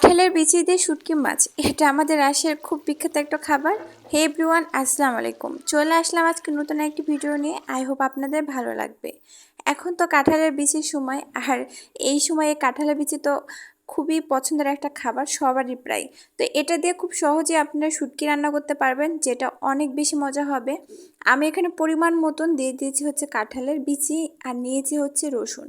কাঁঠালের বিচি দিয়ে শুটকি মাছ, এটা আমাদের রাশিয়ার খুব বিখ্যাত একটা খাবার। হে এভরিওয়ান আসসালামু আলাইকুম। চলে আসলাম আজকে নতুন একটি ভিডিও নিয়ে। আই হোপ আপনাদের ভালো লাগবে। এখন তো কাঁঠালের বিচির সময়, আর এই সময়ে কাঁঠালের বিচি তো খুবই পছন্দের একটা খাবার, সবারই প্রায়। তো এটা দিয়ে খুব সহজে আপনারা শুটকি রান্না করতে পারবেন, যেটা অনেক বেশি মজা হবে। আমি এখানে পরিমাণ মতন দিয়ে দিয়েছি হচ্ছে কাঁঠালের বিচি, আর নিয়েছি হচ্ছে রসুন।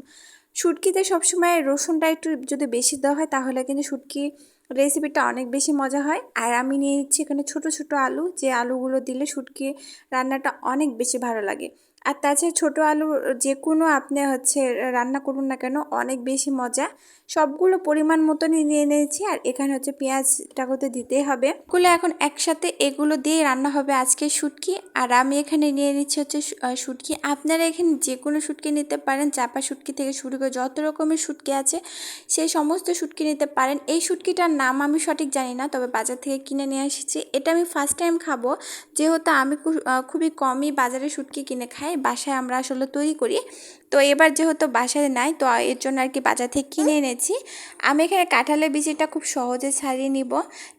শুটকিতে সবসময় রসুনটা একটু যদি বেশি দেওয়া হয়, তাহলে কিন্তু শুটকি রেসিপিটা অনেক বেশি মজা হয়। আর আমি নিয়ে নিচ্ছি এখানে ছোট ছোট আলু। যে আলুগুলো দিলে শুটকি রান্নাটা অনেক বেশি ভালো লাগে। আর তাছাড়া ছোটো আলু যে কোনো আপনি হচ্ছে রান্না করুন না কেন, অনেক বেশি মজা। সবগুলো পরিমাণ মতনই নিয়ে নিয়েছি আর এখানে হচ্ছে পেঁয়াজটা করতে দিতেই হবে। এগুলো এখন একসাথে এগুলো দিয়ে রান্না হবে আজকে শুটকি। আর আমি এখানে নিয়ে নিচ্ছি হচ্ছে শুটকি। আপনারা এখানে যে কোনো শুটকি নিতে পারেন, চাপা শুটকি থেকে শুরু করে যত রকমের শুটকি আছে, সেই সমস্ত শুটকি নিতে পারেন। এই শুটকিটার নাম আমি সঠিক জানি না, তবে বাজার থেকে কিনে নিয়ে এসেছি। এটা আমি ফার্স্ট টাইম খাব। যেহেতু আমি খুবই কমই বাজারে শুটকি কিনে খাই। বাসায় আমরা আসলে তৈরি করি। তো এবার যেহেতু বাসায় নাই, তো এর জন্য আর কি বাজার থেকে কিনে এনেছি। আমি এখানে কাঁঠালের বিচিটা খুব সহজে ছাড়িয়ে নিব।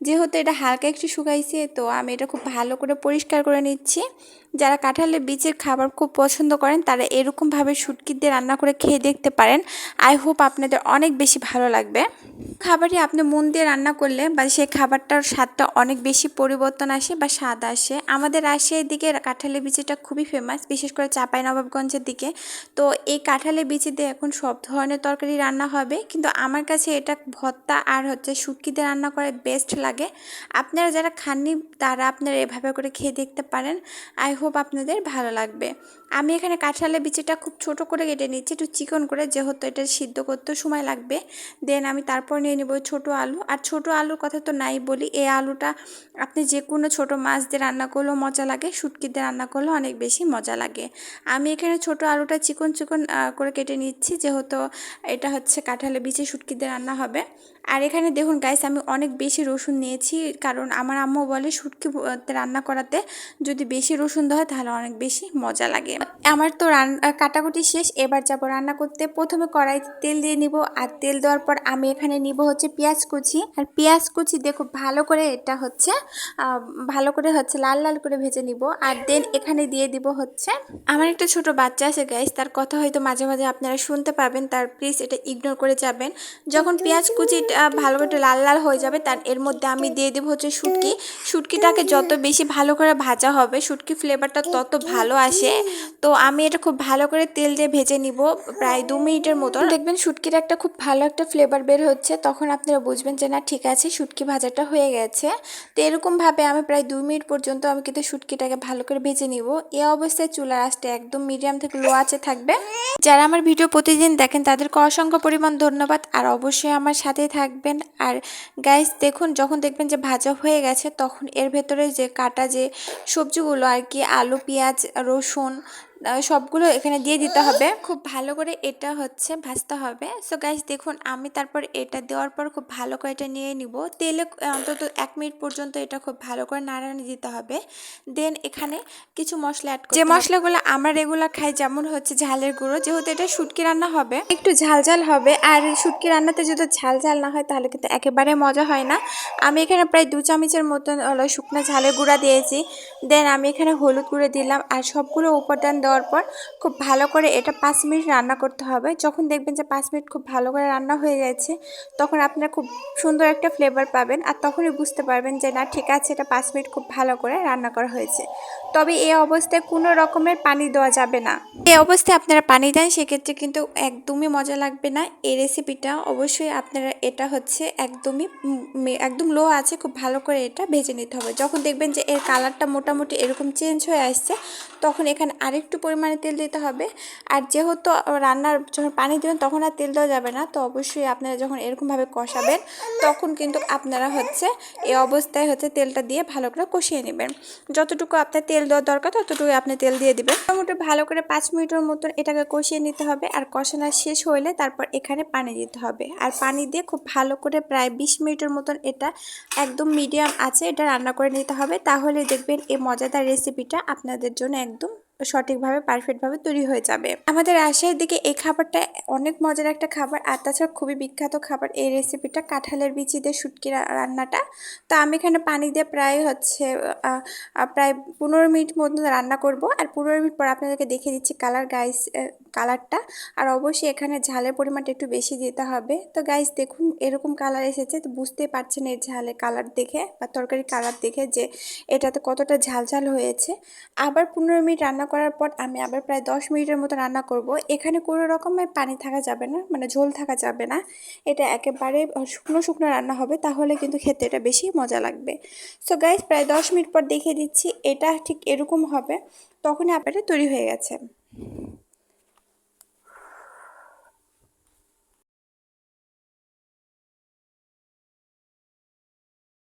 যেহেতু এটা হালকা একটু শুকাইছে, তো আমি এটা খুব ভালো করে পরিষ্কার করে নিচ্ছি। যারা কাঁঠালের বীজের খাবার খুব পছন্দ করেন, তারা এরকমভাবে শুটকি দিয়ে রান্না করে খেয়ে দেখতে পারেন। আই হোপ আপনাদের অনেক বেশি ভালো লাগবে। খাবারই আপনি মন দিয়ে রান্না করলে বা সেই খাবারটার স্বাদটা অনেক বেশি পরিবর্তন আসে বা স্বাদ আসে। আমাদের রাজশাহীর দিকে কাঁঠালের বিচিটা খুবই ফেমাস বিশেষ করে চাপাই নবাবগঞ্জের দিকে। তো এই কাঁঠালের বিচি দিয়ে এখন সব ধরনের তরকারি রান্না হবে, কিন্তু আমার কাছে এটা ভত্তা আর হচ্ছে শুটকি দিয়ে রান্না করে বেস্ট লাগে। আপনারা যারা খাননি, তারা আপনারা এভাবে করে খেয়ে দেখতে পারেন। আই হোপ আপনাদের ভালো লাগবে। আমি এখানে কাঁঠালের বিচিটা খুব ছোট করে কেটে নিচ্ছি, একটু চিকন করে, যেহেতু এটা সিদ্ধ করতে সময় লাগবে। দেন আমি তারপর নিয়ে নেব ছোট আলু। আর ছোট আলুর কথা তো নাই বলি, এই আলুটা আপনি যে কোনো ছোটো মাছ দিয়ে রান্না করলেও মজা লাগে, শুটকি দিয়ে রান্না করলেও অনেক বেশি মজা লাগে। আমি এখানে ছোট আলুটা চিকন চিকন করে কেটে নিচ্ছি, যেহেতু এটা হচ্ছে কাঁঠালের বিচি, শুটকি দিয়ে রান্না হবে। আর এখানে দেখুন গাইস আমি অনেক বেশি রসুন নিয়েছি, কারণ আমার আম্মু বলে শুটকি রান্না করাতে যদি বেশি রসুন দেওয়া হয়, তাহলে অনেক বেশি মজা লাগে। আমার তো রান কাটাকুটি শেষ, এবার যাব রান্না করতে। প্রথমে কড়াইতে তেল দিয়ে নিব, আর তেল দেওয়ার পর আমি এখানে নিব হচ্ছে পেঁয়াজ কুচি। আর পেঁয়াজ কুচি দেখো ভালো করে এটা হচ্ছে ভালো করে হচ্ছে লাল লাল করে ভেজে নিব। আর দেন এখানে দিয়ে দিব হচ্ছে, আমার একটা ছোট বাচ্চা আছে গাইস তার কথা হয়তো মাঝে মাঝে আপনারা শুনতে পাবেন, তার প্লিজ এটা ইগনোর করে যাবেন। যখন পেঁয়াজ কুচিটা ভালো করে লাল লাল হয়ে যাবে, তার এর মধ্যে আমি দিয়ে দেবো হচ্ছে শুটকি। শুটকিটাকে যত বেশি ভালো করে ভাজা হবে, শুটকি ফ্লেভারটা তত ভালো আসে। তো আমি এটা খুব ভালো করে তেল দিয়ে ভেজে নিব প্রায় দু মিনিটের মতন। দেখবেন শুটকির একটা খুব ভালো একটা ফ্লেভার বের হচ্ছে তখন আপনারা বুঝবেন যে না ঠিক আছে শুটকি ভাজাটা হয়ে গেছে। তো এরকমভাবে আমি প্রায় দুই মিনিট পর্যন্ত আমি কিন্তু শুটকিটাকে ভালো করে ভেজে নিব। এ অবস্থায় চুলার আঁচটা একদম মিডিয়াম থেকে লো আছে থাকবে। যারা আমার ভিডিও প্রতিদিন দেখেন তাদেরকে অসংখ্য পরিমাণ ধন্যবাদ। আর অবশ্যই আমার সাথেই থাকবেন। আর গাইস দেখুন যখন দেখবেন যে ভাজা হয়ে গেছে তখন এর ভেতরে যে কাটা যে সবজিগুলো আর কি আলু পেঁয়াজ রসুন সবগুলো এখানে দিয়ে দিতে হবে। খুব ভালো করে এটা হচ্ছে ভাজতে হবে। সো গাইস দেখুন আমি তারপর এটা দেওয়ার পর খুব ভালো করে এটা নিয়ে নিব। তেলে অন্তত এক মিনিট পর্যন্ত এটা খুব ভালো করে নাড়ানি দিতে হবে। দেন এখানে কিছু মশলা অ্যাড যে মশলাগুলো আমরা রেগুলার খাই যেমন হচ্ছে ঝালের গুঁড়ো যেহেতু এটা শুটকি রান্না হবে একটু ঝাল ঝাল হবে। আর শুটকি রান্নাতে যদি ঝাল ঝাল না হয় তাহলে কিন্তু একেবারে মজা হয় না। আমি এখানে প্রায় দু চামচের মতন শুকনো ঝালের গুঁড়া দিয়েছি। দেন আমি এখানে হলুদ গুঁড়ো দিলাম। আর সবগুলো উপাদান দেওয়ার পর খুব ভালো করে এটা পাঁচ মিনিট রান্না করতে হবে। যখন দেখবেন যে পাঁচ মিনিট খুব ভালো করে রান্না হয়ে গেছে, তখন আপনারা খুব সুন্দর একটা ফ্লেভার পাবেন আর তখনই বুঝতে পারবেন যে না, ঠিক আছে, এটা পাঁচ মিনিট খুব ভালো করে রান্না করা হয়েছে। তবে এই অবস্থায় কোনো রকমের পানি দেওয়া যাবে না। এই অবস্থায় আপনারা পানি দেন, সেক্ষেত্রে কিন্তু একদমই মজা লাগবে না। এই রেসিপিটা অবশ্যই আপনারা এটা হচ্ছে একদমই একদম লো আছে, খুব ভালো করে এটা ভেজে নিতে হবে। যখন দেখবেন যে এর কালারটা মোটামুটি এরকম চেঞ্জ হয়ে আসছে, তখন এখানে আরেকটু পরিমাণে তেল দিতে হবে। আর যেহেতু রান্নার যখন পানি দেবেন, তখন আর তেল দেওয়া যাবে না। তো অবশ্যই আপনারা যখন এরকমভাবে কষাবেন, তখন কিন্তু আপনারা হচ্ছে এই অবস্থায় হচ্ছে তেলটা দিয়ে ভালো করে কষিয়ে নেবেন। যতটুকু আপনার তেল দেওয়ার দরকার ততটুকু আপনি তেল দিয়ে দিবেন। মোটামুটি ভালো করে পাঁচ মিনিটের মতন এটাকে কষিয়ে নিতে হবে। আর কষানো শেষ হইলে তারপর এখানে পানি দিতে হবে। আর পানি দিয়ে খুব ভালো করে প্রায় বিশ মিনিটের মতন এটা একদম মিডিয়াম আছে, এটা রান্না করে নিতে হবে। তাহলে দেখবেন এই মজাদার রেসিপিটা আপনাদের জন্য একদম সঠিকভাবে পারফেক্টভাবে তৈরি হয়ে যাবে। আমাদের রাজশাহীর দিকে এই খাবারটা অনেক মজার একটা খাবার। আর তাছাড়া খুবই বিখ্যাত খাবার এই রেসিপিটা কাঁঠালের বিচি দিয়ে শুটকি রান্নাটা। তো আমি এখানে পানি দিয়ে প্রায় হচ্ছে প্রায় পনেরো মিনিট মতো রান্না করব। আর পনেরো মিনিট পর আপনাদেরকে দেখিয়ে দিচ্ছি কালার গাইস কালারটা আর অবশ্যই এখানে ঝালের পরিমাণটা একটু বেশি দিতে হবে। তো গাইস দেখুন এরকম কালার এসেছে তো বুঝতেই পারছেন এই ঝালের কালার দেখে বা তরকারি কালার দেখে যে এটাতে কতটা ঝাল ঝাল হয়েছে। আবার পনেরো মিনিট রান্না করার পর আমি আবার প্রায় দশ মিনিটের মতো রান্না করব। এখানে কোনো রকমের পানি থাকা যাবে না মানে ঝোল থাকা যাবে না। এটা একেবারে শুকনো শুকনো রান্না হবে, তাহলে কিন্তু খেতে এটা বেশি মজা লাগবে। সো গাইজ প্রায় দশ মিনিট পর দেখিয়ে দিচ্ছি, এটা ঠিক এরকম হবে, তখনই আপনারা তৈরি হয়ে গেছে।